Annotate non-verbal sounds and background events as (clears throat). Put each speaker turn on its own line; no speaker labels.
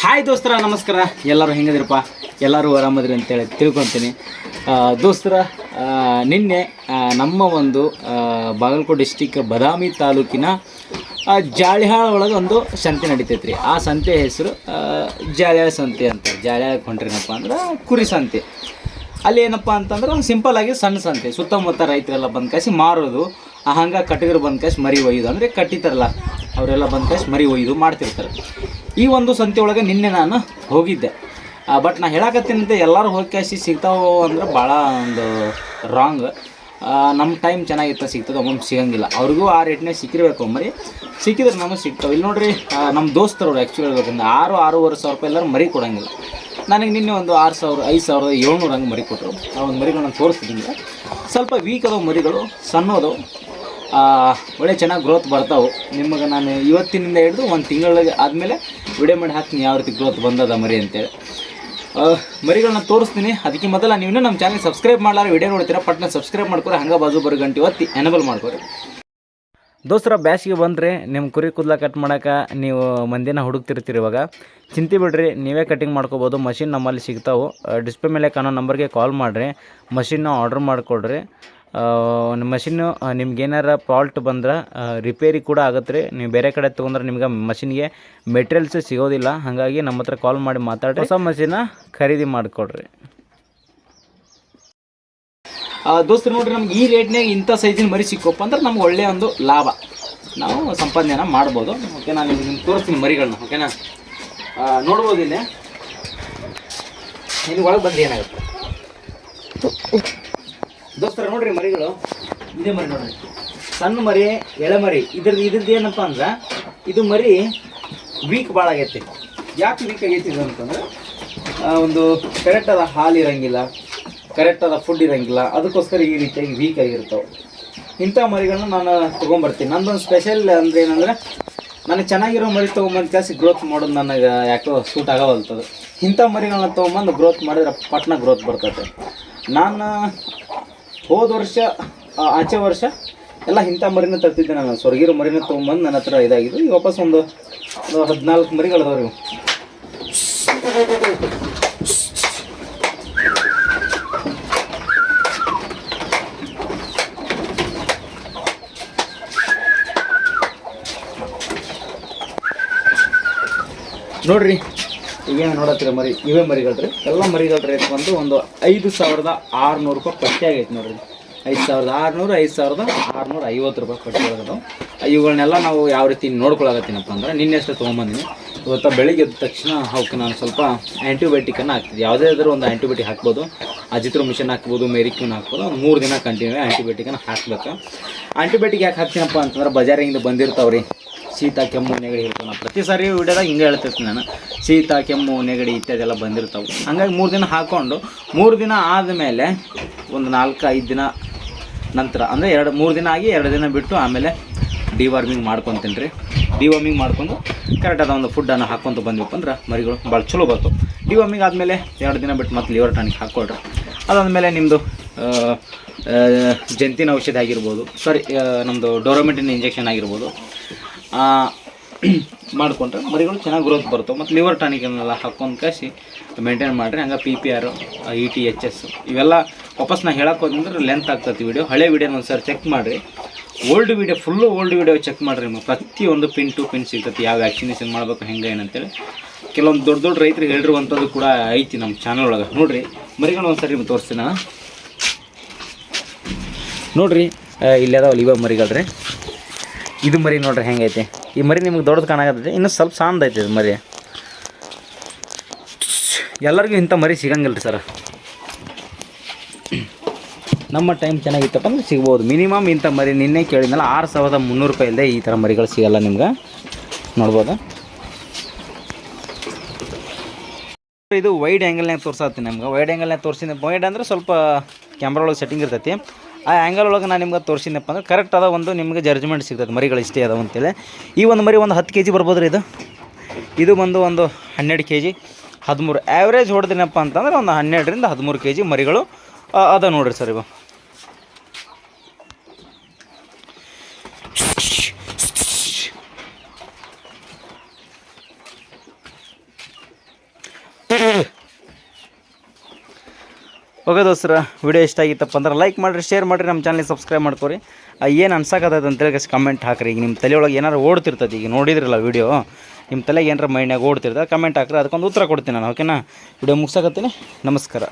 Hi ದೋಸ್ತರ, ನಮಸ್ಕಾರ. ಎಲ್ಲರೂ ಹೆಂಗದಿರಪ್ಪ ಎಲ್ಲರೂ ಆರಾಮದ್ರಿ ಅಂತೇಳಿ ತಿಳ್ಕೊತೀನಿ. ದೋಸ್ತರ ನಿನ್ನೆ ನಮ್ಮ ಒಂದು ಬಾಗಲಕೋಟೆ ಡಿಸ್ಟಿಕ್ ಬದಾಮಿ ತಾಲೂಕಿನ ಜಾಳಿಹಾಳ ಒಳಗೆ ಒಂದು ಸಂತೆ ನಡಿತೈತ್ರಿ. ಆ ಸಂತೆ ಹೆಸರು ಜಾಳ್ಯಾಳ ಸಂತೆ ಅಂತ. ಜಾಳ್ಯಾಳಕ್ಕೆ ಹೊಂಟ್ರಿನಪ್ಪ ಅಂದ್ರೆ ಕುರಿ ಸಂತೆ. ಅಲ್ಲಿ ಏನಪ್ಪ ಅಂತಂದ್ರೆ ಒಂದು ಸಿಂಪಲ್ ಆಗಿ ಸಣ್ಣ ಸಂತೆ. ಸುತ್ತಮುತ್ತ ರೈತರೆಲ್ಲ ಬಂದು ಕಾಸಿ ಮಾರೋದು. ಹಂಗೆ ಕಟ್ಟಿದ್ರು ಬಂದು ಕಾಸಿ ಮರಿ ಒಯ್ಯೋದು. ಅಂದರೆ ಕಟ್ಟಿತಾರಲ್ಲ ಅವರೆಲ್ಲ ಬಂದು ಕಾಸಿ ಮರಿ ಒಯ್ದು ಮಾಡ್ತಿರ್ತಾರೆ. ಈ ಒಂದು ಸಂತೆ ಒಳಗೆ ನಿನ್ನೆ ನಾನು ಹೋಗಿದ್ದೆ. ಬಟ್ ನಾ ಹೇಳಕತ್ತೀನಂತೆ ಎಲ್ಲರೂ ಹೋಗಿ ಕ್ಯಾಶಿ ಸಿಗ್ತಾವೋ ಅಂದ್ರೆ ಭಾಳ ಒಂದು ರಾಂಗ್ ನಮ್ಮ ಟೈಮ್ ಚೆನ್ನಾಗಿತ್ತು ಸಿಗ್ತದೆ ಒಮ್ಮೊಮ್ಮೆ ಸಿಗಂಗಿಲ್ಲ. ಅವ್ರಿಗೂ ಆ ರೇಟ್ನೇ ಸಿಕ್ಕಿರಬೇಕು ಮರಿ. ಸಿಕ್ಕಿದ್ರೆ ನಮಗೆ ಸಿಗ್ತಾವೆ. ಇಲ್ಲಿ ನೋಡಿರಿ ನಮ್ಮ ದೋಸ್ತರವ್ರು ಆ್ಯಕ್ಚುಲಿ ಹೇಳ್ಬೇಕಂದ್ರೆ ಆರು ಆರೂವರೆ ಸಾವಿರ ರೂಪಾಯಿ ಎಲ್ಲರೂ ಮರಿ ಕೊಡೋಂಗಿಲ್ಲ. ನನಗೆ ನಿನ್ನೆ ಒಂದು ಆರು ಸಾವಿರ ಐದು ಸಾವಿರದ ಏಳ್ನೂರು ಹಂಗೆ ಮರಿ ಕೊಟ್ಟರು ಆ ಒಂದು ಮರಿಗಳನ್ನ ತೋರಿಸ್ತಿದ್ದೀನಿ. ಸ್ವಲ್ಪ ವೀಕ್ ಅದಾವೆ ಮರಿಗಳು ಸಣ್ಣ ಅದಾವೆ ಆ, ಒಳ್ಳೆ ಚೆನ್ನಾಗಿ ಗ್ರೋತ್ ಬರ್ತಾವೆ. ನಿಮಗೆ ನಾನು ಇವತ್ತಿನಿಂದ ಹಿಡಿದು ಒಂದು ತಿಂಗಳಿಗೆ ಆದಮೇಲೆ ವಿಡಿಯೋ ಮಾಡಿ ಹಾಕ್ತೀನಿ ಯಾವ ರೀತಿ ಗ್ರೋತ್ ಬಂದದ ಮರಿ ಅಂತೇಳಿ. ಮರಿಗಳನ್ನ ತೋರಿಸ್ತೀನಿ. ಅದಕ್ಕೆ ಮೊದಲ ನೀವು ನಮ್ಮ ಚಾನಲ್ ಸಬ್ಸ್ಕ್ರೈಬ್ ಮಾಡಲಾರ ವಿಡಿಯೋ ನೋಡ್ತೀರಾ, ಪಟ್ನ ಸಬ್ಸ್ಕ್ರೈಬ್ ಮಾಡ್ಕೊರಿ, ಹಂಗೆ ಬಾಜು ಬರೋ ಗಂಟೆ ಒತ್ತಿ ಎನಬಲ್ ಮಾಡ್ಕೊರಿ. ದೋಸ್ತರ, ಬ್ಯಾಸಿಗೆ ಬಂದರೆ ನಿಮ್ಮ ಕುರಿ ಕೂದಲ ಕಟ್ ಮಾಡೋಕೆ ನೀವು ಮಂದಿನ ಹುಡುಕ್ತಿರ್ತೀರಿ ಇವಾಗ. ಚಿಂತೆ ಬಿಡ್ರಿ, ನೀವೇ ಕಟಿಂಗ್ ಮಾಡ್ಕೋಬೋದು ಮಷಿನ್ ನಮ್ಮಲ್ಲಿ ಸಿಗ್ತಾವೆ. ಡಿಸ್ಪ್ಲೇ ಮೇಲೆ ಕಾಣೋ ನಂಬರ್ಗೆ ಕಾಲ್ ಮಾಡಿರಿ ಮಷಿನ್ನ ಆರ್ಡ್ರ್ ಮಾಡಿಕೊಡ್ರಿ. ಮಷಿನ್ನು ನಿಮ್ಗೆ ಏನಾರ ಫಾಲ್ಟ್ ಬಂದ್ರೆ ರಿಪೇರಿ ಕೂಡ ಆಗುತ್ತೆ ರೀ ನೀವು ಬೇರೆ ಕಡೆ ತೊಗೊಂಡ್ರೆ ನಿಮ್ಗೆ ಮಷಿನ್ಗೆ ಮೆಟೀರಿಯಲ್ಸ್ ಸಿಗೋದಿಲ್ಲ. ಹಾಗಾಗಿ ನಮ್ಮ ಹತ್ರ ಕಾಲ್ ಮಾಡಿ ಮಾತಾಡಿ ಹೊಸ ಮಷಿನ ಖರೀದಿ ಮಾಡಿಕೊಡ್ರಿ. ದೋಸ್ತರು ನೋಡ್ರಿ, ನಮ್ಗೆ ಈ ರೇಟ್ನಾಗ ಇಂಥ ಸೈಜಿನ ಮರಿ ಸಿಕ್ಕಪ್ಪ ಅಂದ್ರೆ ನಮ್ಗೆ ಒಳ್ಳೆಯ ಒಂದು ಲಾಭ. ನಾವು ಸಂಪಾದನೆನ ಮಾಡ್ಬೋದು. ಓಕೆ, ನಾನು ನಿಮ್ಗೆ ತೋರಿಸ್ತೀನಿ ಮರಿಗಳನ್ನ ಓಕೆನಾ? ನೋಡ್ಬೋದಿಲ್ಲ? ನೋಡ್ಬೋದು ಇಲ್ಲಿ ನಿಮ್ಗೆ ಒಳಗೆ ಬಂದು ಏನಾಗುತ್ತೆ? ದೋಸ್ತರ ನೋಡ್ರಿ ಮರಿಗಳು. ಇದೇ ಮರಿ ನೋಡ್ರಿ. ಸಣ್ಣ ಮರಿ, ಎಳೆ ಮರಿ, ಇದ್ರದ್ದು ಇದ್ರದ್ದು ಏನಪ್ಪ ಅಂದ್ರೆ ಇದು ಮರಿ ವೀಕ್ ಭಾಳ ಆಗೈತಿ. ಯಾಕೆ ವೀಕ್ ಆಗೈತಿ ಇದು ಅಂತಂದ್ರೆ ಒಂದು ಕರೆಕ್ಟಾದ ಹಾಲು ಇರಂಗಿಲ್ಲ, ಕರೆಕ್ಟಾದ ಫುಡ್ ಇರಂಗಿಲ್ಲ, ಅದಕ್ಕೋಸ್ಕರ ಈ ರೀತಿಯಾಗಿ ವೀಕ್ ಆಗಿರ್ತಾವೆ. ಇಂಥ ಮರಿಗಳನ್ನ ನಾನು ತೊಗೊಂಬರ್ತೀನಿ. ನಂದೊಂದು ಸ್ಪೆಷಲ್ ಅಂದ್ರೆ ಏನಂದ್ರೆ, ನನಗೆ ಚೆನ್ನಾಗಿರೋ ಮರಿ ತೊಗೊಂಬಂದು ಜಾಸ್ತಿ ಗ್ರೋತ್ ಮಾಡೋದು ನನಗೆ ಯಾಕೋ ಸೂಟ್ ಆಗವಲ್ತದೆ. ಇಂಥ ಮರಿಗಳನ್ನ ತೊಗೊಂಬಂದು ಗ್ರೋತ್ ಮಾಡಿದ್ರೆ ಪಟ್ನ ಗ್ರೋತ್ ಬರ್ತೈತೆ. ನಾನು ಹೋದ ವರ್ಷ ಆಚೆ ವರ್ಷ ಎಲ್ಲ ಇಂಥ ಮರಿನ ತರ್ತಿದ್ದೆ ನಾನು. ಸ್ವರ್ಗಿರೋ ಮರಿನ ತೊಗೊಂಬಂದು ನನ್ನ ಹತ್ರ ಇದಾಗಿದ್ದು. ಈಗ ವಾಪಸ್ ಒಂದು ಹದಿನಾಲ್ಕು ಮರಿಗಳದವ್ರು ನೋಡ್ರಿ ಇವೇನು ನೋಡತ್ತೀರ ಮರಿ? ಇವೇ ಮರಿಗಳ್ರಿ. ಎಲ್ಲ ಮರಿಗಳ ರೇಟ್ ಬಂದು ಒಂದು ಐದು ಸಾವಿರದ ಆರುನೂರು ರೂಪಾಯಿ ಪಟ್ಟಿ ಆಗೈತೆ ನೋಡ್ರಿ. ಐದು ಸಾವಿರದ ಆರುನೂರು, ಐದು ಸಾವಿರದ ಆರುನೂರ ಐವತ್ತು ರೂಪಾಯಿ ಪಟ್ಟಿ ಆಗೋದು ಇವುಗಳನ್ನೆಲ್ಲ ನಾವು ಯಾವ ರೀತಿ ನೋಡ್ಕೊಳಕತ್ತೀನಪ್ಪ ಅಂದ್ರೆ ನಿನ್ನೆಷ್ಟು ತೊಗೊಂಬಂದಿನಿ. ಇವತ್ತು ಬೆಳಿಗ್ಗೆ ಎದ್ದ ತಕ್ಷಣ ಅವಕ್ಕೆ ನಾನು ಸ್ವಲ್ಪ ಆ್ಯಂಟಿಬಯೋಟಿಕನ್ನು ಹಾಕ್ತಿದ್ದೆ. ಯಾವುದೇ ಆದರೂ ಒಂದು ಆ್ಯಂಟಿಬಯೋಟಿಕ್ ಹಾಕ್ಬೋದು. ಅಜಿತ್ರೋಮಿಷನ್ ಹಾಕ್ಬೋದು, ಮೆರಿಕ್ಯೂನ್ ಹಾಕ್ಬೋದು. ಒಂದು ಮೂರು ದಿನ ಕಂಟಿನ್ಯೂ ಆ್ಯಂಟಿಬಯೋಟಿಕನ್ನು ಹಾಕ್ಬೇಕು. ಆ್ಯಂಟಿಬಯೋಟಿಕ್ ಯಾಕೆ ಹಾಕ್ತೀನಪ್ಪ ಅಂತಂದ್ರೆ ಬಜಾರಿಂಗಿಂದ ಬಂದಿರ್ತಾವ್ರಿ. ಶೀತ ಕೆಮ್ಮು ನೆಗಡಿ ಇರ್ತಾವೆ ನಾನು ಪ್ರತಿ ಸಾರಿ ವಿಡಿಯೋದಾಗ ಹಿಂಗೆ ಹೇಳ್ತಿರ್ತೀನಿ ನಾನು. ಶೀತ ಕೆಮ್ಮು ನೆಗಡಿ ಇತ್ಯಾದೆಲ್ಲ ಬಂದಿರ್ತಾವೆ. ಹಂಗಾಗಿ ಮೂರು ದಿನ ಹಾಕ್ಕೊಂಡು ಮೂರು ದಿನ ಆದಮೇಲೆ ಒಂದು ನಾಲ್ಕು ಐದು ದಿನ ನಂತರ, ಅಂದರೆ ಎರಡು, ಮೂರು ದಿನ ಆಗಿ ಎರಡು ದಿನ ಬಿಟ್ಟು ಆಮೇಲೆ ಡಿವಾರ್ಮಿಂಗ್ ಮಾಡ್ಕೊತೀನಿ ರೀ. ಡಿವಾರ್ಮಿಂಗ್ ಮಾಡ್ಕೊಂಡು ಕರೆಕ್ಟಾದ ಒಂದು ಫುಡ್ಡನ್ನು ಹಾಕ್ಕೊಂತ ಬಂದ್ವಿಪ್ಪ ಅಂದ್ರೆ ಮರಿಗಳು ಭಾಳ ಚಲೋ ಬರ್ತವೆ. ಡಿವಾರ್ಮಿಂಗ್ ಆದಮೇಲೆ ಎರಡು ದಿನ ಬಿಟ್ಟು ಮತ್ತೆ ಲಿವರ್ ಟಾನಿಕ್ ಹಾಕ್ಕೊಳ್ರಿ ಅದಾದಮೇಲೆ ನಿಮ್ಮದು ಜಂತಿನ ಔಷಧಿ ಆಗಿರ್ಬೋದು ಸಾರಿ ನಮ್ಮದು ಡೋರೋಮೆಟಿನ್ ಇಂಜೆಕ್ಷನ್ ಆಗಿರ್ಬೋದು. (clears throat) ಮಾಡ್ಕೊಂಡ್ರೆ ಮರಿಗಳು ಚೆನ್ನಾಗಿ ಗ್ರೋತ್ ಬರ್ತವೆ ಮತ್ತು ಲಿವರ್ ಟಾನಿಕನ್ನೆಲ್ಲ ಹಾಕ್ಕೊಂಡು ಕಾಸಿ ಮೇಂಟೈನ್ ಮಾಡಿರಿ. ಹಂಗೆ P P R E T H S ಇವೆಲ್ಲ ವಾಪಸ್ ನಾ ಹೇಳಕ್ಕೆ ಹೋದಂದ್ರೆ ಲೆಂತ್ ಆಗ್ತೈತಿ ವಿಡಿಯೋ ಹಳೆ ವೀಡಿಯೋನ ಒಂದು ಸರಿ ಚೆಕ್ ಮಾಡಿರಿ. Old video full old video check ಮಾಡಿರಿ ಪ್ರತಿಯೊಂದು ಪಿನ್ ಟು ಪಿನ್ ಸಿಗ್ತೈತಿ. ಯಾವ ವ್ಯಾಕ್ಸಿನೇಷನ್ ಮಾಡಬೇಕು ಹೆಂಗೆ ಏನಂತೇಳಿ ಕೆಲವೊಂದು ದೊಡ್ಡ ದೊಡ್ಡ ರೈತರು ಹೇಳಿರುವಂಥದ್ದು ಕೂಡ ಐತಿ ನಮ್ಮ ಚಾನಲ್ ಒಳಗೆ. ನೋಡಿರಿ ಮರಿಗಳು ಒಂದು ಸರಿ ತೋರಿಸ್ತೀನಿ ನಾನು. ನೋಡ್ರಿ ಆ, ಇಲ್ಲಿ ಅದಾವಲ್ಲ ಇವಾಗ ಮರಿಗಳ್ರಿ. ಇದು ಮರಿ ನೋಡ್ರಿ ಹೆಂಗೈತಿ ಈ ಮರಿ ನಿಮ್ಗೆ ದೊಡ್ಡದು ಕಾಣಾಗತ್ತೈತಿ ಇನ್ನೂ ಸ್ವಲ್ಪ ಸಾಂದ ಐತೆ ಇದು ಮರಿ. ಎಲ್ಲರಿಗೂ ಇಂಥ ಮರಿ ಸಿಗಂಗಿಲ್ಲ ರೀ ಸರ್. ನಮ್ಮ ಟೈಮ್ ಚೆನ್ನಾಗಿತ್ತಪ್ಪ ಅಂದ್ರೆ ಸಿಗ್ಬೋದು. ಮಿನಿಮಮ್ ಇಂಥ ಮರಿ ನಿನ್ನೆ ಕೇಳಿದ್ನಲ್ಲ, ಆರು ಸಾವಿರದ ಮುನ್ನೂರು ರೂಪಾಯಿ ಇಲ್ಲದೆ ಈ ಥರ ಮರಿಗಳು ಸಿಗಲ್ಲ ನಿಮ್ಗೆ. ನೋಡ್ಬೋದು. ಇದು ವೈಡ್ ಆ್ಯಂಗಲ್ನಾಗ ತೋರ್ಸತ್ತೀನಿ ನಮ್ಗೆ. ವೈಡ್ ಆ್ಯಂಗಲ್ನಾಗ ತೋರಿಸಿದ ವೈಡ್ ಅಂದ್ರೆ ಸ್ವಲ್ಪ ಕ್ಯಾಮ್ರಾ ಒಳಗೆ ಸೆಟ್ಟಿಂಗ್ ಇರ್ತೈತಿ. ಆ ಆ್ಯಂಗಲ್ ಒಳಗೆ ನಾನು ನಿಮ್ಗೆ ತೋರಿಸಿದ್ನಪ್ಪ ಅಂದ್ರೆ ಕರೆಕ್ಟ್ ಅದ ಒಂದು ನಿಮಗೆ ಜಡ್ಜ್ಮೆಂಟ್ ಸಿಗ್ತದೆ. ಮರಿಗಳು ಇಷ್ಟೇ ಅದಾವ ಅಂತೇಳಿ. ಈ ಒಂದು ಮರಿ ಒಂದು ಹತ್ತು ಕೆ ಜಿ ಬರ್ಬೋದು ರೀ ಇದು? ಇದು ಬಂದು ಒಂದು ಹನ್ನೆರಡು ಕೆ ಜಿ ಹದಿಮೂರು. ಆ್ಯಾವ್ರೇಜ್ ಹೊಡೆದಿನಪ್ಪ ಅಂತಂದ್ರೆ ಒಂದು ಹನ್ನೆರಡರಿಂದ ಹದಿಮೂರು ಕೆ ಜಿ ಮರಿಗಳು ಅದ ನೋಡಿರಿ ಸರ್ ಇವು. ಓಕೆ ದೋಸ್ತರ, ವಿಡಿಯೋ ಇಷ್ಟ ಆಗಿತ್ತಪ್ಪ ಅಂದ್ರೆ ಲೈಕ್ ಮಾಡಿರಿ ಶೇರ್ ಮಾಡಿರಿ, ನಮ್ಮ ಚಾನಲ್ಗೆ ಸಬ್ಸ್ಕ್ರೈಬ್ ಮಾಡ್ಕೊರಿ. ಏನು ಅನ್ಸಕತ್ತೈತೆ ಅಂತೇಳಿ ಕಮೆಂಟ್ ಹಾಕ್ರಿ. ಈಗ ನಿಮ್ಮ ತಲೆಯೊಳಗೆ ಏನಾರು ಓಡ್ತಿರ್ತದೆ ಈಗ ನೋಡಿದ್ರಲ್ಲ ವಿಡಿಯೋ ನಿಮ್ಮ ತಲೆಗೆ ಏನಾರ ಮೈಂಡ್ನಾಗ ಓಡ್ತಿರ್ತದೆ ಕಮೆಂಟ್ ಹಾಕ್ರಿ, ಅದಕ್ಕೊಂದು ಉತ್ತರ ಕೊಡ್ತೀನಿ ನಾನು ಓಕೆನಾ ವಿಡಿಯೋ ಮುಗಿಸಕತ್ತೀನಿ, ನಮಸ್ಕಾರ.